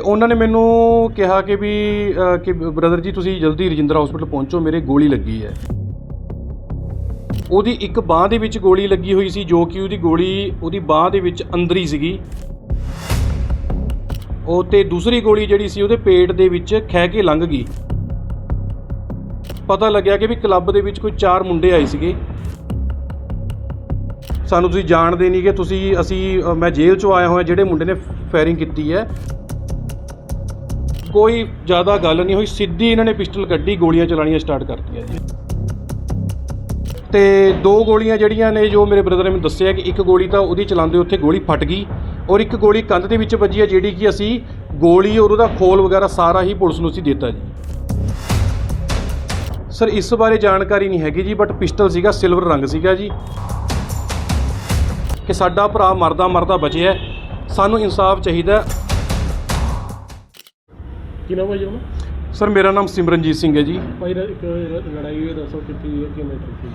ਅਤੇ ਉਹਨਾਂ ਨੇ ਮੈਨੂੰ ਕਿਹਾ ਕਿ ਵੀ ਕਿ ਬ੍ਰਦਰ ਜੀ, ਤੁਸੀਂ ਜਲਦੀ ਰਜਿੰਦਰਾ ਹਸਪੀਟਲ ਪਹੁੰਚੋ, ਮੇਰੇ ਗੋਲੀ ਲੱਗੀ ਹੈ। ਉਹਦੀ ਇੱਕ ਬਾਹ ਦੇ ਵਿੱਚ ਗੋਲੀ ਲੱਗੀ ਹੋਈ ਸੀ, ਜੋ ਕਿ ਉਹਦੀ ਗੋਲੀ ਉਹਦੀ ਬਾਹ ਦੇ ਵਿੱਚ ਅੰਦਰ ਹੀ ਸੀਗੀ। ਉਹ ਤੇ ਦੂਸਰੀ ਗੋਲੀ ਜਿਹੜੀ ਸੀ, ਉਹਦੇ ਪੇਟ ਦੇ ਵਿੱਚ ਖਹਿ ਕੇ ਲੰਘ ਗਈ। ਪਤਾ ਲੱਗਿਆ ਕਿ ਵੀ ਕਲੱਬ ਦੇ ਵਿੱਚ ਕੋਈ ਚਾਰ ਮੁੰਡੇ ਆਏ ਸੀਗੇ। ਸਾਨੂੰ ਤੁਸੀਂ ਜਾਣਦੇ ਨਹੀਂ ਕਿ ਤੁਸੀਂ, ਅਸੀਂ ਮੈਂ ਜੇਲ੍ਹ ਚੋਂ ਆਇਆ ਹੋਇਆ, ਜਿਹੜੇ ਮੁੰਡੇ ਨੇ ਫਾਇਰਿੰਗ ਕੀਤੀ ਹੈ। ਕੋਈ ਜ਼ਿਆਦਾ ਗੱਲ ਨਹੀਂ ਹੋਈ। ਸਿੱਧੀ ਇਹਨਾਂ ਨੇ ਪਿਸਟਲ ਕੱਢੀ, ਗੋਲੀਆਂ ਚਲਾਣੀਆਂ ਸਟਾਰਟ ਕਰਤੀਆਂ ਜੀ। ਤੇ ਦੋ ਗੋਲੀਆਂ ਜਿਹੜੀਆਂ ਨੇ, ਜੋ ਮੇਰੇ ਬ੍ਰਦਰ ਨੇ ਮੈਨੂੰ ਦੱਸਿਆ ਕਿ ਇੱਕ ਗੋਲੀ ਤਾਂ ਉਹਦੀ ਚਲਾਉਂਦੇ ਉੱਥੇ ਗੋਲੀ ਫਟ ਗਈ ਔਰ ਇੱਕ ਗੋਲੀ ਕੰਧ ਦੇ ਵਿੱਚ ਵੱਜੀ ਹੈ, ਜਿਹੜੀ ਕਿ ਅਸੀਂ ਗੋਲੀ ਔਰ ਉਹਦਾ ਖੋਲ ਵਗੈਰਾ ਸਾਰਾ ਹੀ ਪੁਲਿਸ ਨੂੰ ਅਸੀਂ ਦਿੱਤਾ ਜੀ। ਸਰ, ਇਸ ਬਾਰੇ ਜਾਣਕਾਰੀ ਨਹੀਂ ਹੈਗੀ ਜੀ ਬਟ ਪਿਸਟਲ ਸੀਗਾ ਸਿਲਵਰ ਰੰਗ ਸੀਗਾ ਜੀ। ਕਿ ਸਾਡਾ ਭਰਾ ਮਰਦਾ ਮਰਦਾ ਬਚਿਆ ਸਾਨੂੰ ਇਨਸਾਫ ਚਾਹੀਦਾ ਕੀ ਨਾਮ ਹੈ ਜੀ ਉਹਦਾ ਸਰ ਮੇਰਾ ਨਾਮ ਸਿਮਰਨਜੀਤ ਸਿੰਘ ਹੈ ਜੀ। ਭਾਈ ਰ- ਇੱਕ ਲੜਾਈ ਹੋਈ ਦੱਸੋ ਕਿੱਥੇ ਕਿਵੇਂ ਕੀਤੀ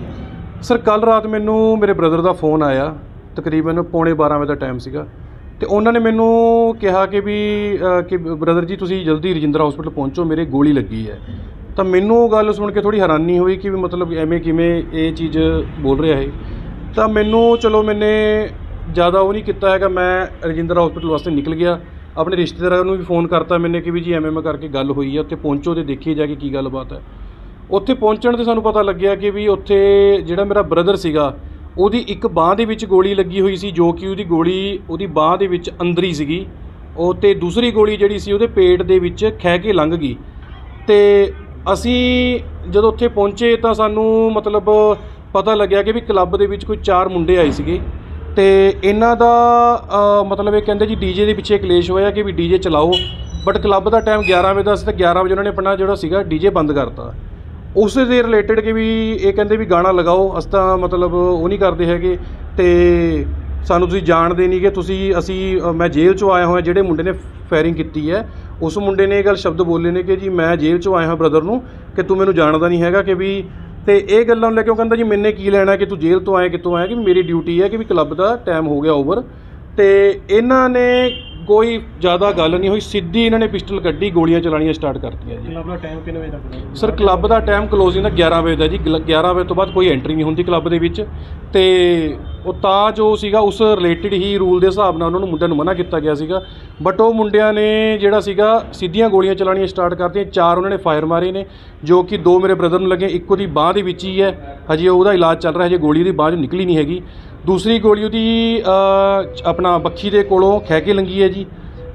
ਸਰ ਕੱਲ ਰਾਤ ਮੈਨੂੰ ਮੇਰੇ ਬ੍ਰਦਰ ਦਾ ਫੋਨ ਆਇਆ। ਤਕਰੀਬਨ ਪੌਣੇ 12 ਵਜੇ ਦਾ ਟਾਈਮ ਸੀਗਾ। ਤੇ ਉਹਨਾਂ ਨੇ ਮੈਨੂੰ ਕਿਹਾ ਕਿ ਵੀ ਅ, ਕਿ ਬ੍ਰਦਰ ਜੀ ਤੁਸੀਂ ਜਲਦੀ ਰਜਿੰਦਰਾ ਹਸਪੀਟਲ ਪਹੁੰਚੋ ਮੇਰੇ ਗੋਲੀ ਲੱਗੀ ਹੈ। ਤਾਂ ਮੈਨੂੰ ਉਹ ਗੱਲ ਸੁਣ ਕੇ ਥੋੜੀ ਹੈਰਾਨੀ ਹੋਈ ਕਿ ਵੀ ਮਤਲਬ ਐਵੇਂ ਕਿਵੇਂ ਇਹ ਚੀਜ਼ ਬੋਲ ਰਿਹਾ ਹੈ ਤਾਂ ਮੈਨੂੰ ਚਲੋ ਮੈਨੇ ਜ਼ਿਆਦਾ ਉਹ ਨਹੀਂ ਕੀਤਾ ਹੈਗਾ। ਮੈਂ ਰਜਿੰਦਰਾ ਹਸਪੀਟਲ ਵਾਸਤੇ ਨਿਕਲ ਗਿਆ। ਆਪਣੇ ਰਿਸ਼ਤੇਦਾਰਾਂ ਨੂੰ ਵੀ ਫੋਨ ਕਰਤਾ ਮੈਨੇ ਕਿ ਵੀ ਜੀ ਐਵੇਂ ਮੈਂ ਕਰਕੇ ਗੱਲ ਹੋਈ ਹੈ ਉੱਥੇ ਪਹੁੰਚੋ ਤੇ ਦੇਖੀਏ ਜਾ ਕੇ ਕੀ ਗੱਲਬਾਤ ਹੈ। ਉੱਥੇ ਪਹੁੰਚਣ ਤੇ ਸਾਨੂੰ ਪਤਾ ਲੱਗਿਆ ਕਿ ਵੀ ਉੱਥੇ ਜਿਹੜਾ ਮੇਰਾ ਬ੍ਰਦਰ ਸੀਗਾ, ਉਹਦੀ ਇੱਕ ਬਾਹ ਦੇ ਵਿੱਚ ਗੋਲੀ ਲੱਗੀ ਹੋਈ ਸੀ, ਜੋ ਕਿ ਉਹਦੀ ਗੋਲੀ, ਉਹਦੀ ਬਾਹ ਦੇ ਵਿੱਚ ਅੰਦਰ ਹੀ ਸੀਗੀ, ਉਹ ਤੇ ਦੂਸਰੀ ਗੋਲੀ ਜਿਹੜੀ ਸੀ ਉਹਦੇ ਪੇਟ ਦੇ ਵਿੱਚ ਖਹਿ ਕੇ ਲੰਘ ਗਈ। ਤੇ ਅਸੀਂ ਜਦੋਂ ਉੱਥੇ ਪਹੁੰਚੇ ਤਾਂ ਸਾਨੂੰ ਮਤਲਬ ਪਤਾ ਲੱਗਿਆ ਕਿ ਵੀ ਕਲੱਬ ਦੇ ਵਿੱਚ ਕੋਈ ਚਾਰ ਮੁੰਡੇ ਆਏ ਸੀਗੇ। ਅਤੇ ਇਹਨਾਂ ਦਾ ਮਤਲਬ ਇਹ ਕਹਿੰਦੇ ਜੀ ਡੀ ਜੇ ਦੇ ਪਿੱਛੇ ਕਲੇਸ਼ ਹੋਇਆ ਕਿ ਵੀ ਡੀ ਜੇ ਚਲਾਓ। ਬਟ ਕਲੱਬ ਦਾ ਟਾਈਮ 11 ਵਜੇ ਦਾ ਸੀ ਤੇ 11 ਵਜੇ ਉਹਨਾਂ ਨੇ ਆਪਣਾ ਜਿਹੜਾ ਸੀਗਾ ਡੀ ਜੇ ਬੰਦ ਕਰਤਾ। ਉਸ ਦੇ ਰਿਲੇਟਡ ਕਿ ਵੀ ਇਹ ਕਹਿੰਦੇ ਵੀ ਗਾਣਾ ਲਗਾਓ, ਅਸੀਂ ਤਾਂ ਮਤਲਬ ਉਹ ਨਹੀਂ ਕਰਦੇ ਹੈਗੇ। ਅਤੇ ਸਾਨੂੰ ਤੁਸੀਂ ਜਾਣਦੇ ਨਹੀਂ ਕਿ ਤੁਸੀਂ, ਅਸੀਂ ਮੈਂ ਜੇਲ੍ਹ ਚੋਂ ਆਇਆ ਹੋਇਆ, ਜਿਹੜੇ ਮੁੰਡੇ ਨੇ ਫਾਇਰਿੰਗ ਕੀਤੀ ਹੈ, ਉਸ ਮੁੰਡੇ ਨੇ ਇਹ ਗੱਲ ਸ਼ਬਦ ਬੋਲੇ ਨੇ ਕਿ ਜੀ ਮੈਂ ਜੇਲ੍ਹ ਚੋਂ ਆਇਆ ਹਾਂ ਬ੍ਰਦਰ ਨੂੰ, ਕਿ ਤੂੰ ਮੈਨੂੰ ਜਾਣਦਾ ਨਹੀਂ ਹੈਗਾ ਕਿ ਵੀ ਤੇ ਇਹ ਗੱਲਾਂ ਨੂੰ ਲੈ ਕੇ ਉਹ ਕਹਿੰਦਾ ਜੀ ਮੈਨੇ ਕੀ ਲੈਣਾ ਕਿ ਤੂੰ ਜੇਲ੍ਹ ਤੋਂ ਆਇਆ ਕਿੱਥੋਂ ਆਇਆ? ਕਿ ਮੇਰੀ ਡਿਊਟੀ ਹੈ ਕਿ ਵੀ ਕਲੱਬ ਦਾ ਟਾਈਮ ਹੋ ਗਿਆ ਓਵਰ ਤੇ ਇਹਨਾਂ ਨੇ ਕੋਈ ਜ਼ਿਆਦਾ ਗੱਲ ਨਹੀਂ ਹੋਈ। ਸਿੱਧੀ ਇਹਨਾਂ ਨੇ ਪਿਸਟਲ ਕੱਢੀ ਗੋਲੀਆਂ ਚਲਾਣੀਆਂ ਸਟਾਰਟ ਕਰਤੀਆਂ ਜੀ। ਕਲੱਬ ਦਾ ਟਾਈਮ ਕਿੰਨੇ ਵਜੇ ਤੱਕ ਦਾ ਸਰ ਕਲੱਬ ਦਾ ਟਾਈਮ ਕਲੋਜ਼ਿੰਗ ਦਾ 11 ਵਜੇ ਦਾ ਜੀ। ਗਲ- 11 ਵਜੇ ਤੋਂ ਬਾਅਦ ਕੋਈ ਐਂਟਰੀ ਨਹੀਂ ਹੁੰਦੀ ਕਲੱਬ ਦੇ ਵਿੱਚ। ਤੇ ਉਹ ਤਾਂ ਜੋ ਸੀਗਾ ਉਸ ਰਿਲੇਟਡ ਹੀ ਰੂਲ ਦੇ ਹਿਸਾਬ ਨਾਲ ਉਹਨਾਂ ਨੂੰ ਮੁੰਡਿਆਂ ਨੂੰ ਮਨਾ ਕੀਤਾ ਗਿਆ ਸੀਗਾ। ਬਟ ਉਹ ਮੁੰਡਿਆਂ ਨੇ ਜਿਹੜਾ ਸੀਗਾ, ਸਿੱਧੀਆਂ ਗੋਲੀਆਂ ਚਲਾਉਣੀਆਂ ਸਟਾਰਟ ਕਰਤੀਆਂ। ਚਾਰ ਉਹਨਾਂ ਨੇ ਫਾਇਰ ਮਾਰੇ ਨੇ, ਜੋ ਕਿ ਦੋ ਮੇਰੇ ਬ੍ਰਦਰ ਨੂੰ ਲੱਗੇ, ਇੱਕ ਉਹਦੀ ਬਾਹ ਦੇ ਵਿੱਚ ਹੀ ਹੈ। ਹਜੇ ਉਹਦਾ ਇਲਾਜ ਚੱਲ ਰਿਹਾ, ਹਜੇ ਗੋਲੀ ਉਹਦੀ ਬਾਹ 'ਚੋਂ ਨਿਕਲੀ ਨਹੀਂ ਹੈਗੀ। ਦੂਸਰੀ ਗੋਲੀ ਉਹਦੀ ਆਪਣਾ ਬੱਖੀ ਦੇ ਕੋਲੋਂ ਖਹਿ ਕੇ ਲੰਗੀ ਹੈ ਜੀ।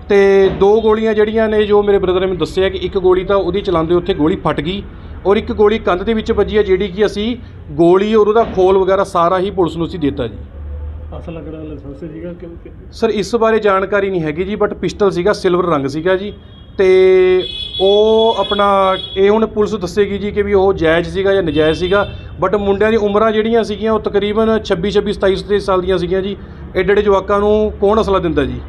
ਤੇ ਦੋ ਗੋਲੀਆਂ ਜਿਹੜੀਆਂ ਨੇ, ਜੋ ਮੇਰੇ ਬ੍ਰਦਰ ਨੇ ਮੈਨੂੰ ਦੱਸਿਆ ਕਿ ਇੱਕ ਗੋਲੀ ਤਾਂ ਉਹਦੀ ਚਲਾਉਂਦੇ ਉੱਥੇ ਗੋਲੀ ਫਟ ਗਈ। ਔਰ ਇੱਕ ਗੋਲੀ ਕੰਧ ਦੇ ਵਿੱਚ ਵੱਜੀ ਹੈ ਜਿਹੜੀ ਕਿ ਅਸੀਂ ਗੋਲੀ ਔਰ ਉਹਦਾ ਖੋਲ ਵਗੈਰਾ ਸਾਰਾ ਹੀ ਪੁਲਿਸ ਨੂੰ ਅਸੀਂ ਦਿੱਤਾ ਜੀ। ਅਸਲ ਲੱਗਣਾ ਲਾਇਸੈਂਸ ਸੀਗਾ ਕਿ ਕਿ- ਸਰ ਇਸ ਬਾਰੇ ਜਾਣਕਾਰੀ ਨਹੀਂ ਹੈਗੀ ਜੀ ਬਟ ਪਿਸਟਲ ਸੀਗਾ ਸਿਲਵਰ ਰੰਗ ਸੀਗਾ ਜੀ। ਤੇ ਉਹ ਆਪਣਾ ਇਹ ਹੁਣ ਪੁਲਿਸ ਦੱਸੇਗੀ ਜੀ ਕਿ ਵੀ ਉਹ ਜਾਇਜ਼ ਸੀਗਾ ਜਾਂ ਨਜਾਇਜ਼ ਸੀਗਾ ਬਟ ਮੁੰਡਿਆਂ ਦੀ ਉਮਰਾਂ ਜਿਹੜੀਆਂ ਸੀਗੀਆਂ ਉਹ ਤਕਰੀਬਨ 26 26 27 27 ਸਾਲ ਦੀਆਂ ਸੀਗੀਆਂ ਜੀ। ਐਡੇ ਐਡੇ ਜਵਾਕਾਂ ਨੂੰ ਕੌਣ ਅਸਲਾ ਦਿੰਦਾ ਜੀ?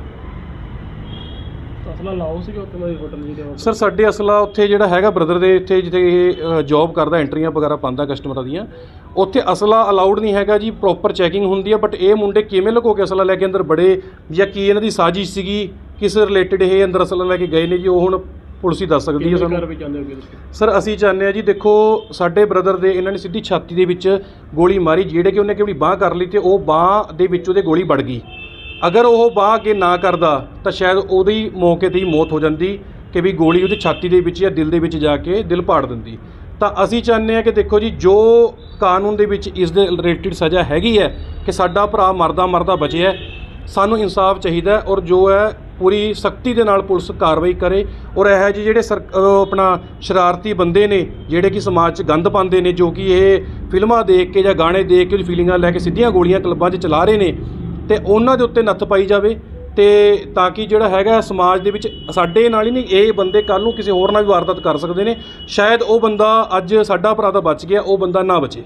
ਅਸਲਾ ਲਾਓ ਸੀਗਾ ਉੱਥੇ ਮੈਂ ਹੋਟਲ ਜੀ ਦੇ ਸਰ ਸਾਡੇ ਅਸਲਾ ਉੱਥੇ ਜਿਹੜਾ ਹੈਗਾ ਬ੍ਰਦਰ ਦੇ ਇੱਥੇ ਜਿੱਥੇ ਇਹ ਜੌਬ ਕਰਦਾ ਐਂਟਰੀਆਂ ਵਗੈਰਾ ਪਾਉਂਦਾ ਕਸਟਮਰਾਂ ਦੀਆਂ ਉੱਥੇ ਅਸਲਾ ਅਲਾਉਡ ਨਹੀਂ ਹੈਗਾ ਜੀ ਪ੍ਰੋਪਰ ਚੈਕਿੰਗ ਹੁੰਦੀ ਹੈ ਬਟ ਇਹ ਮੁੰਡੇ ਕਿਵੇਂ ਲੁਕੋ ਕੇ ਅਸਲਾ ਲੈ ਕੇ ਅੰਦਰ ਬੜੇ ਜਾਂ ਕੀ ਇਹਨਾਂ ਦੀ ਸਾਜ਼ਿਸ਼ ਸੀਗੀ ਕਿਸ ਰਿਲੇਟਡ ਇਹ ਅੰਦਰ ਅਸਲਾ ਲੈ ਕੇ ਗਏ ਨੇ ਜੀ ਉਹ ਹੁਣ ਪੁਲਿਸ ਹੀ ਦੱਸ ਸਕਦੀ ਹੈ ਸਾਨੂੰ ਸਰ ਅਸੀਂ ਚਾਹੁੰਦੇ ਹਾਂ ਜੀ ਦੇਖੋ ਸਾਡੇ ਬ੍ਰਦਰ ਦੇ ਇਹਨਾਂ ਨੇ ਸਿੱਧੀ ਛਾਤੀ ਦੇ ਵਿੱਚ ਗੋਲੀ ਮਾਰੀ ਜਿਹੜੇ ਕਿ ਉਹਨੇ ਕਿਹੜੀ ਬਾਹ ਕਰ ਲਈ ਤੇ ਉਹ ਬਾਹ ਦੇ ਵਿੱਚ ਉਹਦੇ ਗੋਲੀ ਵੜ ਗਈ। ਅਗਰ ਉਹ ਬਾਹ ਅੱਗੇ ਨਾ ਕਰਦਾ, ਤਾਂ ਸ਼ਾਇਦ ਉਹਦੀ ਮੌਕੇ ਤੇ ਹੀ ਮੌਤ ਹੋ ਜਾਂਦੀ ਕਿ ਵੀ ਗੋਲੀ ਉਹਦੀ ਛਾਤੀ ਦੇ ਵਿੱਚ ਜਾਂ ਦਿਲ ਦੇ ਵਿੱਚ ਜਾ ਕੇ ਦਿਲ ਪਾੜ ਦਿੰਦੀ। ਤਾਂ ਅਸੀਂ ਚਾਹੁੰਦੇ ਹਾਂ ਕਿ ਦੇਖੋ ਜੀ, ਜੋ ਕਾਨੂੰਨ ਦੇ ਵਿੱਚ ਇਸ ਦੇ ਰਿਲੇਟਡ ਸਜ਼ਾ ਹੈਗੀ ਹੈ ਕਿ ਸਾਡਾ ਭਰਾ ਮਰਦਾ ਮਰਦਾ ਬਚਿਆ ਸਾਨੂੰ ਇਨਸਾਫ ਚਾਹੀਦਾ ਔਰ ਜੋ ਹੈ ਪੂਰੀ ਸਖਤੀ ਦੇ ਨਾਲ ਪੁਲਿਸ ਕਾਰਵਾਈ ਕਰੇ ਔਰ ਇਹ ਜਿਹੇ ਜਿਹੜੇ ਸਰ ਆਪਣਾ ਸ਼ਰਾਰਤੀ ਬੰਦੇ ਨੇ, ਜਿਹੜੇ ਕਿ ਸਮਾਜ 'ਚ ਗੰਦ ਪਾਉਂਦੇ ਨੇ, ਜੋ ਕਿ ਇਹ ਫਿਲਮਾਂ ਦੇਖ ਕੇ ਜਾਂ ਗਾਣੇ ਦੇਖ ਕੇ ਉਹਦੀ ਫੀਲਿੰਗਾਂ ਲੈ ਕੇ ਸਿੱਧੀਆਂ ਗੋਲੀਆਂ ਕਲੱਬਾਂ 'ਚ ਚਲਾ ਰਹੇ ਨੇ ਅਤੇ ਉਹਨਾਂ ਦੇ ਉੱਤੇ ਨੱਥ ਪਾਈ ਜਾਵੇ ਅਤੇ ਤਾਂ ਕਿ ਜਿਹੜਾ ਹੈਗਾ ਸਮਾਜ ਦੇ ਵਿੱਚ ਸਾਡੇ ਨਾਲ ਹੀ ਨਹੀਂ, ਇਹ ਬੰਦੇ ਕੱਲ੍ਹ ਨੂੰ ਕਿਸੇ ਹੋਰ ਨਾਲ ਵੀ ਵਾਰਦਾਤ ਕਰ ਸਕਦੇ ਨੇ। ਸ਼ਾਇਦ ਉਹ ਬੰਦਾ ਅੱਜ ਸਾਡਾ ਭਰਾ ਤਾਂ ਬਚ ਗਿਆ, ਉਹ ਬੰਦਾ ਨਾ ਬਚੇ।